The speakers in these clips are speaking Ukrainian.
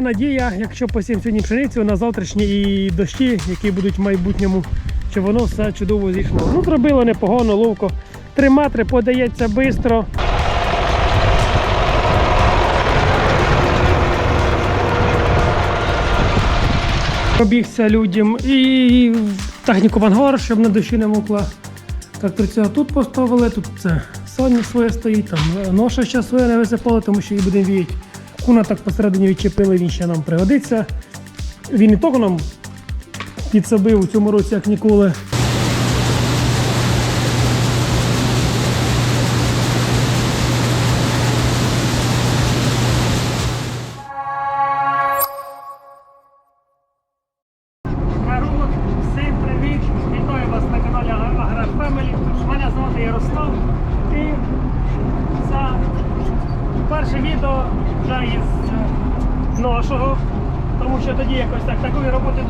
надія, якщо посім сьогодні пшеницю на завтрашні і дощі, які будуть в майбутньому, що воно все чудово зійшло. Ну, зробило непогано, ловко. Три метри подається швидко. Пробігся людям і техніку в щоб на дощі не мокла. Тракторця тут поставили, тут це соня своє стоїть, там ноша ще своє не висипали, тому що її будемо віяти. Куна так посередині відчепили, він ще нам пригодиться. Він і того нам підсобив у цьому році, як ніколи.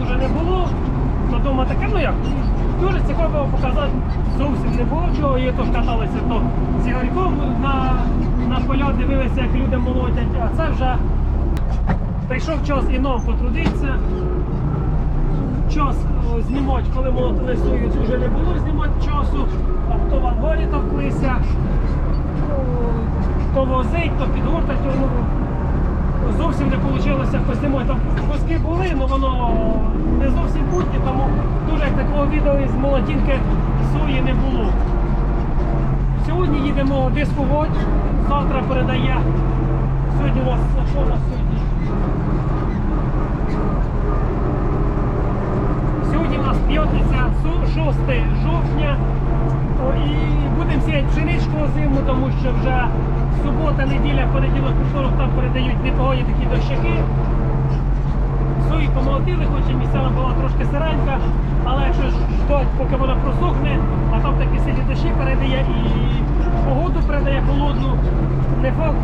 Дуже не було. То таке, ну як, дуже цікаво показати зовсім не було чого. І то каталися то з Ігорьком на, на поля, дивилися, як люди молотять, а це вже прийшов час і нам потрудитися час знімати, коли молотили сою, вже не було знімати часу, а то в ангарі товклися, то возить, то підгортать, ну, зовсім не вийшло познімати. Там куски були, але воно не зовсім путні, тому дуже як такого відео із молотінки сої не було. Сьогодні їдемо дискувати, завтра передає. Сьогодні у нас що у нас сьогодні? Сьогодні у нас п'ятниця, 6 жовтня. І будемо сіяти пшеничку зиму, тому що вже субота, неділя, понеділок, вівторок там передають непогані такі дощаки. Сої помолотили, хоч і місцями була трошки сиренька, але якщо ждать, поки вона просохне, а там такі сильні дощі передає і погоду передає холодну, не факт,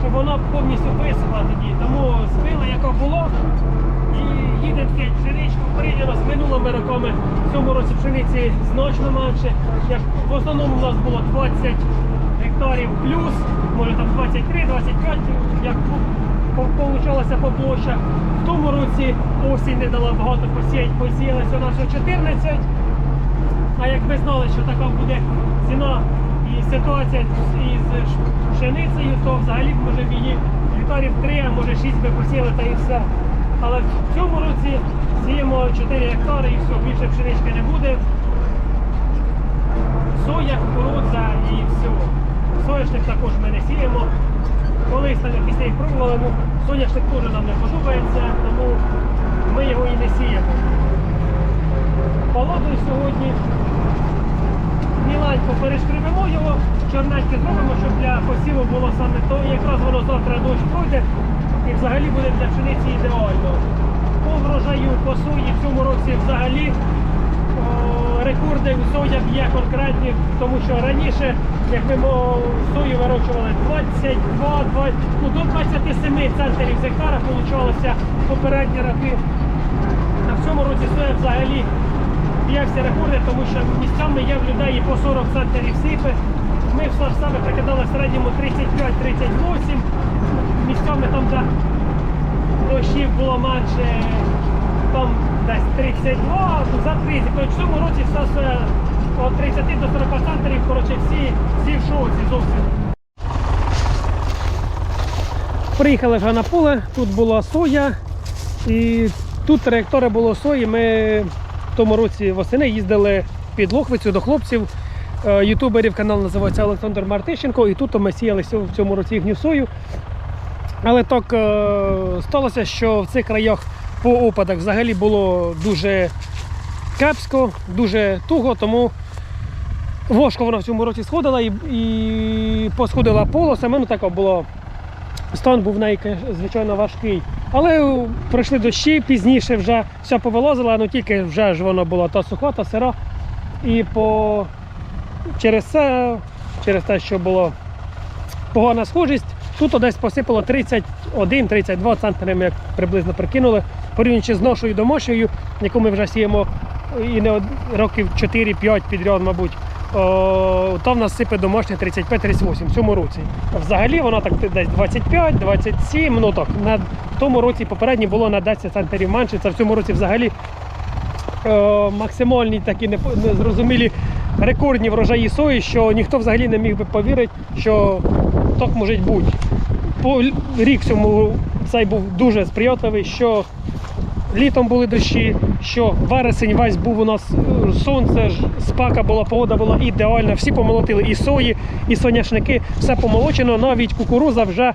що вона повністю висохла тоді. Тому спила, яка було, і їдемо п'ять пшеничку порівняно з минулими роками. В цьому році пшениці значно менше. Як в основному у нас було 20 гектарів плюс, може там 23-25, як получалося по площах. В тому році осінь не дала багато посіять, посіялося у нас 14. А як ми знали, що така буде ціна і ситуація із пшеницею, то взагалі б, може б її гектарів 3, а може 6 би посіяли та і все. Але в цьому році сіємо 4 гектари і все, більше пшенички не буде. Соя, кукурудза і все. Соняшник також ми не сіємо. Колись там якісь їх пробували, ну соняшник теж нам не подобається, тому ми його і не сіємо. Погодою сьогодні міленько перешкребемо його, чорненьке зробимо, щоб для посіву було саме то. І якраз воно завтра дощ пройде і взагалі буде для пшениці ідеально. По врожаю, по сої в цьому році взагалі рекорди в соях є конкретні, тому що раніше, як ми сою вирощували 22, 20, ну, до 27 центрів з гектара получалося попередні роки. А в цьому році соя взагалі всі рекорди, тому що місцями є в людей по 40 центрів сипи. Ми ж саме прикидали в середньому 35-38. Місцями там, де дощів було менше, там десь 32, за 30. Тобто в цьому році все соя від 30 до 40 центрів, коротше, всі, всі в шоці зовсім. Приїхали вже на поле, тут була соя, і тут три гектари було сої. Ми в тому році восени їздили під Лохвицю до хлопців. Е, Ютуберів канал називається Олександр Мартищенко, і тут ми сіяли в цьому році їхню сою. Але так е, сталося, що в цих краях по опадах взагалі було дуже кепсько, дуже туго, тому важко вона в цьому році сходила і, і посходила полосами. Ну таке було стан був в неї, звичайно, важкий. Але пройшли дощі, пізніше вже все повилазило, ну тільки вже ж воно було та суха, та сира. І по... через це, через те, що було погана схожість, тут десь посипало 31-32 центнери, ми як приблизно прикинули, порівнюючи з ношою домашньою, яку ми вже сіємо і не років 4-5 підряд, мабуть. о, то в нас сипе домашня 35-38 в цьому році. Взагалі воно так десь 25-27, ну так, на тому році попередній було на 10 центнерів менше, це в цьому році взагалі е, максимальні такі незрозумілі рекордні врожаї сої, що ніхто взагалі не міг би повірити, що так може бути. Рік цьому цей був дуже сприятливий, що літом були дощі, що вересень весь був у нас е, сонце, спака була, погода була ідеальна, всі помолотили і сої, і соняшники, все помолочено, навіть кукуруза вже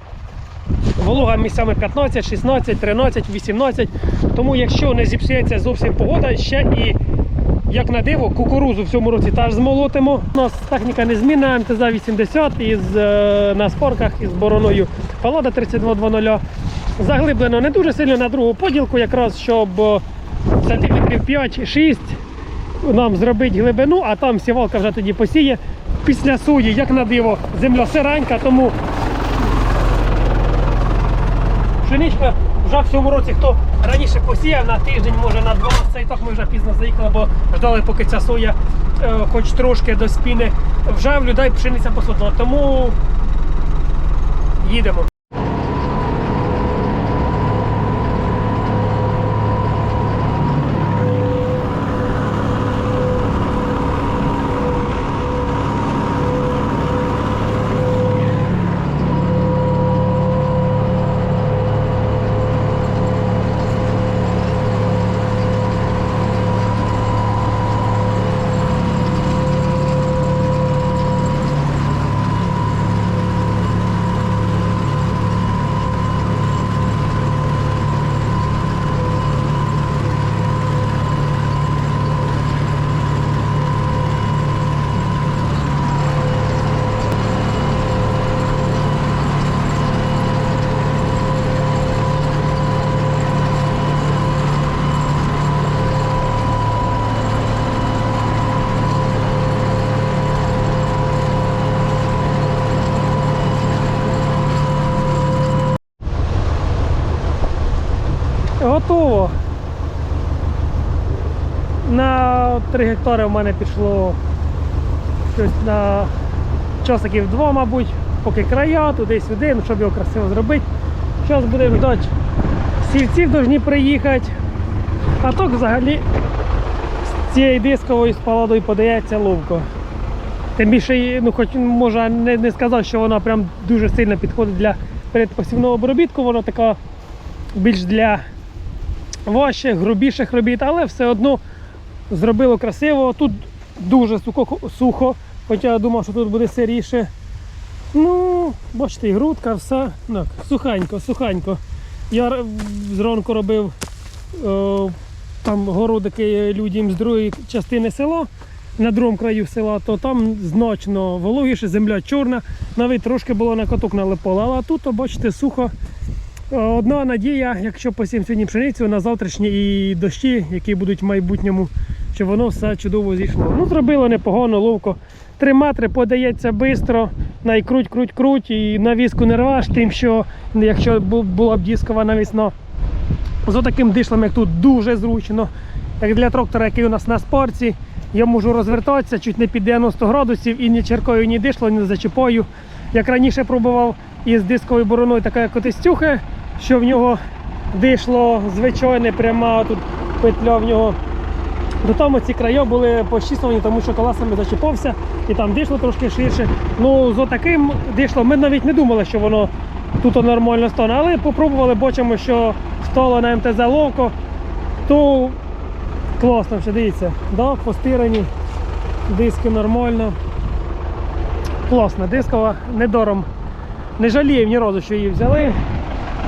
волога місцями 15, 16, 13, 18. Тому якщо не зіпсується зовсім погода, ще і як на диво, кукурузу в цьому році теж змолотимо. У нас техніка незмінна, МТЗ-80 із е, на спорках із бороною Палада 3220. Заглиблено не дуже сильно на другу поділку, якраз щоб е, сантиметрів 5-6 нам зробити глибину, а там сівалка вже тоді посіє. Після суї, як на диво, земля сиренька, тому Пшеничка вже в цьому році, хто раніше посіяв на тиждень, може на два, це і так ми вже пізно заїхали, бо ждали, поки ця соя е, хоч трошки до спіни. Вже в людей пшениця посудна, тому їдемо. Готово. На 3 гектари в мене пішло щось на часиків два, мабуть, поки края, туди-сюди, ну, щоб його красиво зробити. Зараз будемо ждати. Сільців повинні приїхати. А так взагалі з цією дисковою з паладою подається ловко. Тим більше, ну хоч може не, не сказати, що вона прям дуже сильно підходить для передпосівного обробітку, вона така більш для важчих, грубіших робіт, але все одно зробило красиво. Тут дуже сухо, хоча я думав, що тут буде сиріше. Ну, бачите, і грудка, все. Так, сухенько, сухенько. Я зранку робив е, там городики людям з другої частини села, на другому краю села, то там значно вологіше, земля чорна, навіть трошки було на каток налипало. Але тут, бачите, сухо. Е, Одна надія, якщо посім сьогодні пшеницю на завтрашні і дощі, які будуть в майбутньому, щоб воно все чудово зійшло. Ну, зробило непогано, ловко. Три метри подається швидко, найкруть, круть, круть, і на візку не рваш, тим, що якщо була б дискова навісна, з таким дишлем, як тут, дуже зручно. Як для трактора, який у нас на спорці, я можу розвертатися чуть не під 90 градусів і ні черкою, ні дишло, ні зачіпаю. Як раніше пробував із дисковою бороною, така як котистюхи, що в нього дишло звичайне, пряма тут петля в нього. До тому ці краї були пощіслені, тому що колесами зачіпався і там дишло трошки ширше. Ну, з отаким дишлом ми навіть не думали, що воно тут нормально стане. Але попробували, бачимо, що стало на МТЗ локо, то класно ще дивіться, да, постирані, диски нормально. Класна дискова, недором. Не жаліємо ні разу, що її взяли.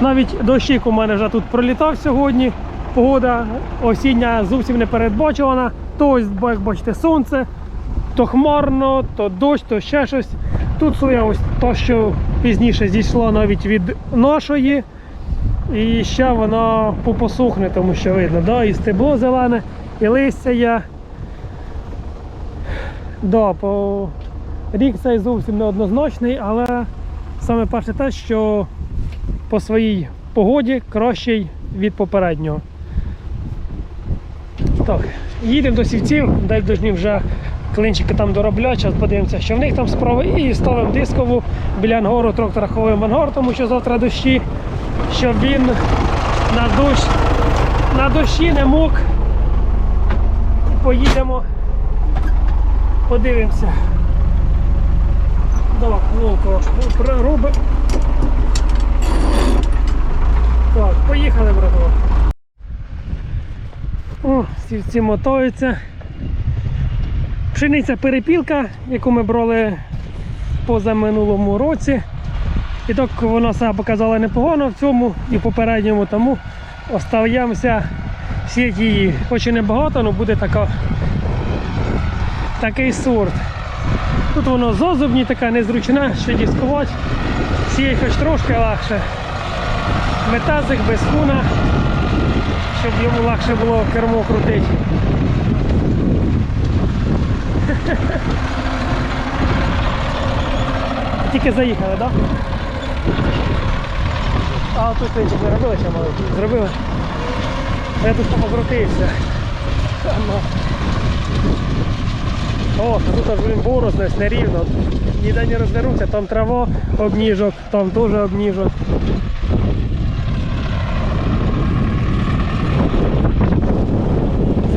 Навіть дощик у мене вже тут пролітав сьогодні. Погода осіння зовсім не передбачувана. То, як бачите, сонце, то хмарно, то дощ, то ще щось. Тут соя ось то, що пізніше зійшла навіть від нашої. І ще вона попосухне, тому що видно, да? і стебло зелене, і листя є. Да, по... Рік цей зовсім неоднозначний, але саме перше те, що по своїй погоді кращий від попереднього. Так, їдемо до сівців, дай дожні вже Клинчики там дороблять, зараз подивимося, що в них там справи. І ставимо дискову біля ангору трактора ховаємо в ангар, тому що завтра дощі, щоб він на дощ, на дощі не мог. Поїдемо, подивимося. Так, ловко робить. Так, поїхали, братва. О, сівці мотаються. Пшениця перепілка, яку ми брали позаминулому році. І так вона себе показала непогано в цьому і попередньому, тому остаємося сіяти її. Хоч і небагато, але буде така, такий сорт. Тут воно зозубні, така незручна, ще дискувати. Сіє хоч трошки легше. Метазик без хуна, щоб йому легше було кермо крутити. Тільки заїхали, так? Да? А тут клинчик не робили ще маленький? Зробили? Я тут покрутився. Ну. О, тут аж блін борозно, нерівно. Ніде не роздеруться, там трава обніжок, там теж обніжок.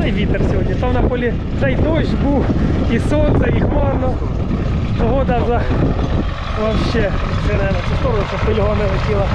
Цей вітер сьогодні. Там на полі й дощ був, і сонце, і хмарно. Погода за сирена. Це сторону, щоб його не летіла.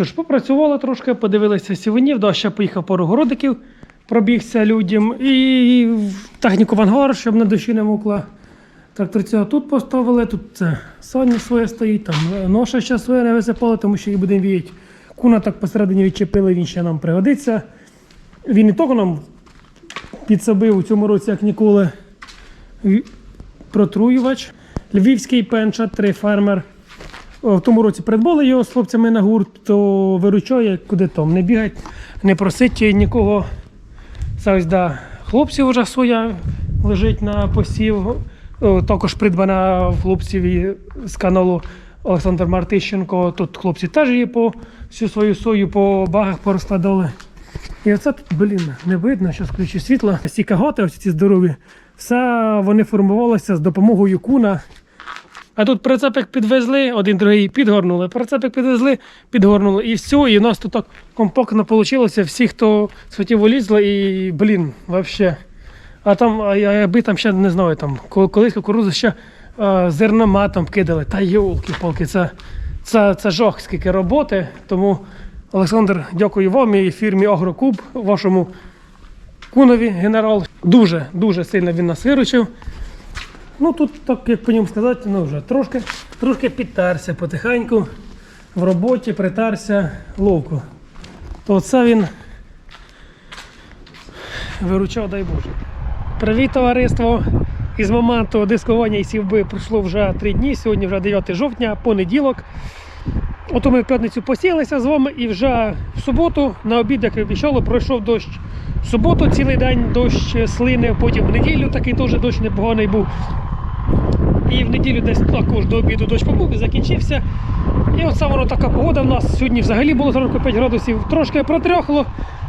Що ж, попрацювали трошки, подивилися сівинів, да, ще поїхав пару городиків, пробігся людям і техніку в ангар, щоб на душі не мокла. Тракторця тут поставили, тут це сані своє стоїть, там ноша ще своє не висипали, тому що її будемо віяти. Куна так посередині відчепили, він ще нам пригодиться. Він і того нам підсобив у цьому році, як ніколи, протруювач. Львівський пенча, три фермер. В тому році придбали його з хлопцями на гурт, то виручає, куди там. Не бігать, не просить нікого. Це ось да, хлопців вже своя лежить на посів. Також придбана хлопців з каналу Олександр Мартищенко. Тут хлопці теж її по всю свою сою по багах порозкладали. І оце тут, блін, не видно, що включу світло. Ці каготи, ось ці здорові, все вони формувалися з допомогою куна. А тут прицепик підвезли, один другий підгорнули. Прицепик підвезли, підгорнули. І все, і у нас тут так компактно вийшло. Всі, хто схотів вилізли, і блін, взагалі. А там, а я- аби там ще не знаю, там колись кукурудзу ще а, зерноматом кидали. Та йолки-палки, це, це, це жах, скільки роботи. Тому, Олександр, дякую вам і фірмі Агрокуб, вашому кунові генерал. Дуже, дуже сильно він нас виручив. Ну тут, так як по ньому сказати, ну вже трошки, трошки підтерся потихеньку в роботі, притарся ловко. То це він виручав, дай Боже. Привіт, товариство! Із моменту дискування і сівби пройшло вже три дні. Сьогодні вже 9 жовтня, понеділок. Ото ми в п'ятницю посілися з вами і вже в суботу на обід, як і обіцяли, пройшов дощ. В суботу цілий день дощ слинив, потім в неділю такий теж дощ непоганий був. І в неділю десь також до обіду дощ побув і закінчився. І оце воно така погода в нас. Сьогодні взагалі було 45 градусів, трошки протрьохло.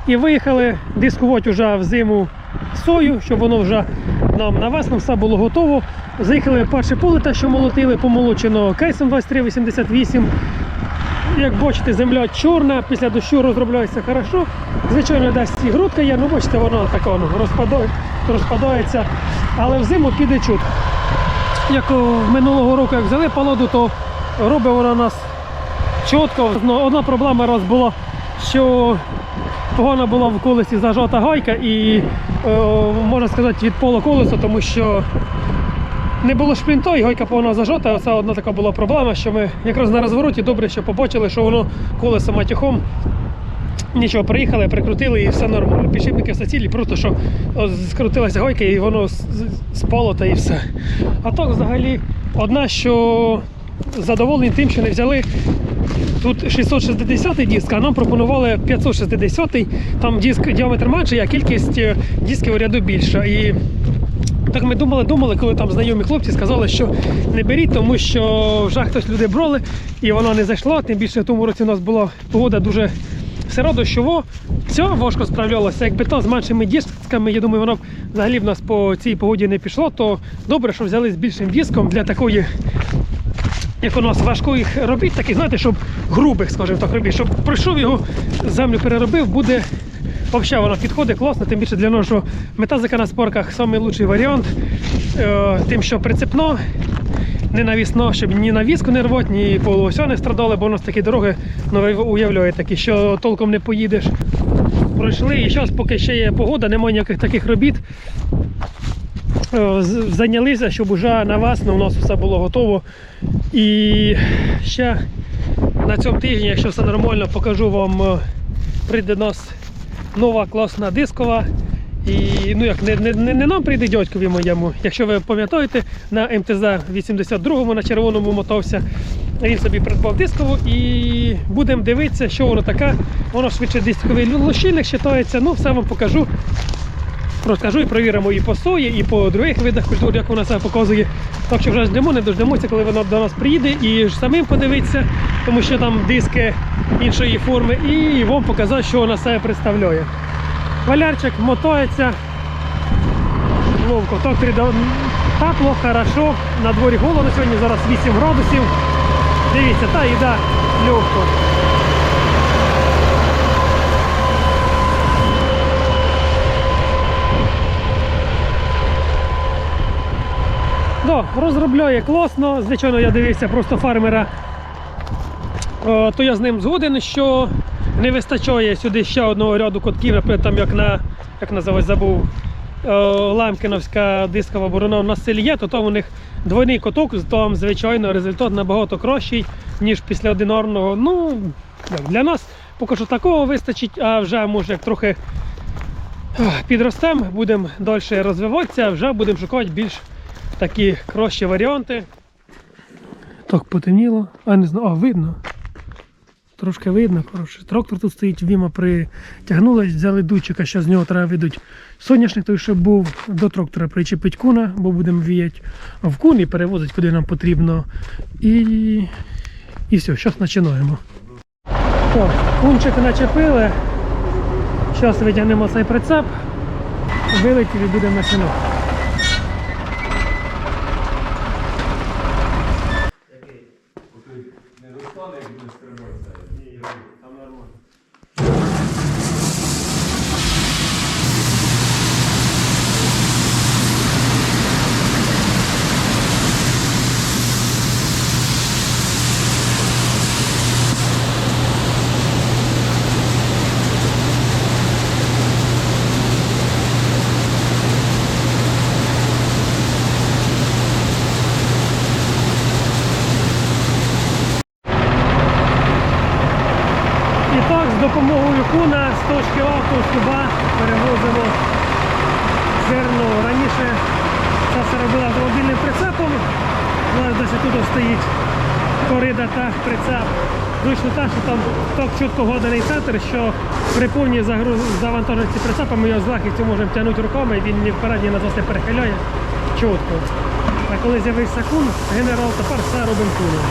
І виїхали дискувати вже в зиму сою, щоб воно вже нам на весну все було готово. Заїхали перше поле, те, що молотили, помолочено кейсом 2388. Як бачите, земля чорна, після дощу розробляється хорошо. Звичайно, десь і грудка є, ну бачите, воно така воно розпадає, розпадається, але взиму піде чут. Як минулого року, як взяли паладу, то робить вона нас чітко. Ну, Одна проблема раз була, що погано була в колесі зажата гайка і, е, можна сказати, від пола колеса, тому що не було шплінто, і гайка повна зажата. Це одна така була проблема, що ми якраз на розвороті добре що побачили, що воно колесо матюхом Нічого, приїхали, прикрутили і все нормально. Підшипники все цілі, просто що скрутилася гойка і воно з- з- спало та і все. А так взагалі одна, що задоволені тим, що не взяли тут 660 диск, а нам пропонували 560 -й. там диск діаметр менший, а кількість е, дисків у ряду більша. І так ми думали, думали, коли там знайомі хлопці сказали, що не беріть, тому що вже хтось люди брали, і вона не зайшла. Тим більше в тому році у нас була погода дуже сиро дощово. Все важко справлялося. Якби то з меншими дисками, я думаю, воно б взагалі в нас по цій погоді не пішло, то добре, що взяли з більшим диском для такої. Як у нас важких робіт, таких, знаєте, щоб грубих, скажімо так, робіт, щоб пройшов його, землю переробив, буде взагалі воно підходить класно, тим більше для нашого метазика на спорках найкращий варіант. Е, тим, що прицепно, не навісно, щоб ні на візку не рвати, ні по лося не страдали, бо у нас такі дороги, ну ви уявляєте, що толком не поїдеш. Пройшли, і зараз, поки ще є погода, немає ніяких таких робіт. Е, Зайнялися, щоб уже на вас, у нас все було готово. І ще на цьому тижні, якщо все нормально, покажу вам, е, прийде нас нова класна дискова. І ну як не, не, не, нам прийде дядькові моєму. Якщо ви пам'ятаєте, на МТЗ 82-му на червоному мотався. Він собі придбав дискову і будемо дивитися, що воно таке. Воно швидше дисковий лощильник вважається. Ну, все вам покажу. Розкажу і провіримо і по сої, і по других видах культур, як вона себе показує. Так що вже ждемо, не дождемося, коли вона до нас приїде, і ж самим подивитися, тому що там диски іншої форми, і вам показати, що вона себе представляє. Валярчик мотається. Ловко, так тепло, хорошо. На дворі голодно сьогодні, зараз 8 градусів. Дивіться, та їда легко. Да, розробляє класно. Звичайно, я дивився просто фермера. Е, То я з ним згоден, що не вистачає сюди ще одного ряду котків, наприклад, там як на як називається, забув е, Ламкіновська дискова борона на селі є, то там у них двойний коток, там, звичайно, результат набагато кращий, ніж після одинарного. Ну, для нас поки що такого вистачить, а вже може як трохи підростемо, будемо далі розвиватися, вже будемо шукати більш такі кращі варіанти. Так потемніло, а не знаю, а видно. Трошки видно, коротше. Трактор тут стоїть, Віма притягнулась, взяли дучика, що з нього треба видуть соняшник, той, що був до трактора причепить куна, бо будемо віяти в кун і перевозити, куди нам потрібно. І, і все, зараз починаємо. Так, кунчик начепили. Зараз витягнемо цей прицеп, вилетів і будемо починати. І так, з допомогою куна з точки А в точку Б перевозимо зерно. Раніше це все робила автомобільним прицепом. Зараз десь тут стоїть корида та прицеп. Вийшло так, що там так чітко годаний центр, що при повній завантаженості прицепа ми його з легкістю можемо тягнути руками, і він ні вперед, ні назад не перехиляє чітко. А коли з'явився кун, генерал, тепер все робимо куном.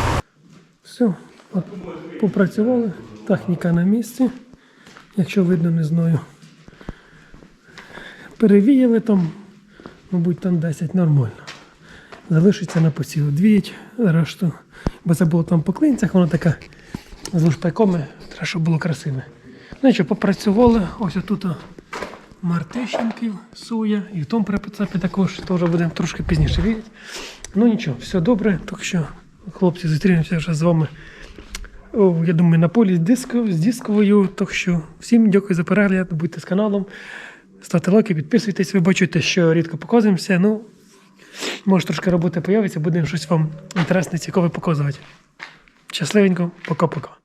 Все, попрацювали, техніка на місці. Якщо видно, не знаю. Перевіяли там, мабуть, там 10 нормально. Залишиться на посів. Двіють решту. Бо це було там по клинцях, воно таке з лушпайками, треба, щоб було красиве. Що, попрацювали. Ось отут о, мартищенків, суя, і в тому прицепі також теж будемо трошки пізніше видіти. Ну нічого, все добре, так що хлопці зустрінемося вже з вами. Я думаю, на полі з, диско, з дисковою. Так що всім дякую за перегляд, будьте з каналом, ставте лайки, підписуйтесь, ви бачите, що рідко показуємося. Ну, може трошки роботи появиться, будемо щось вам інтересне, цікаве показувати. Щасливенько, пока-пока.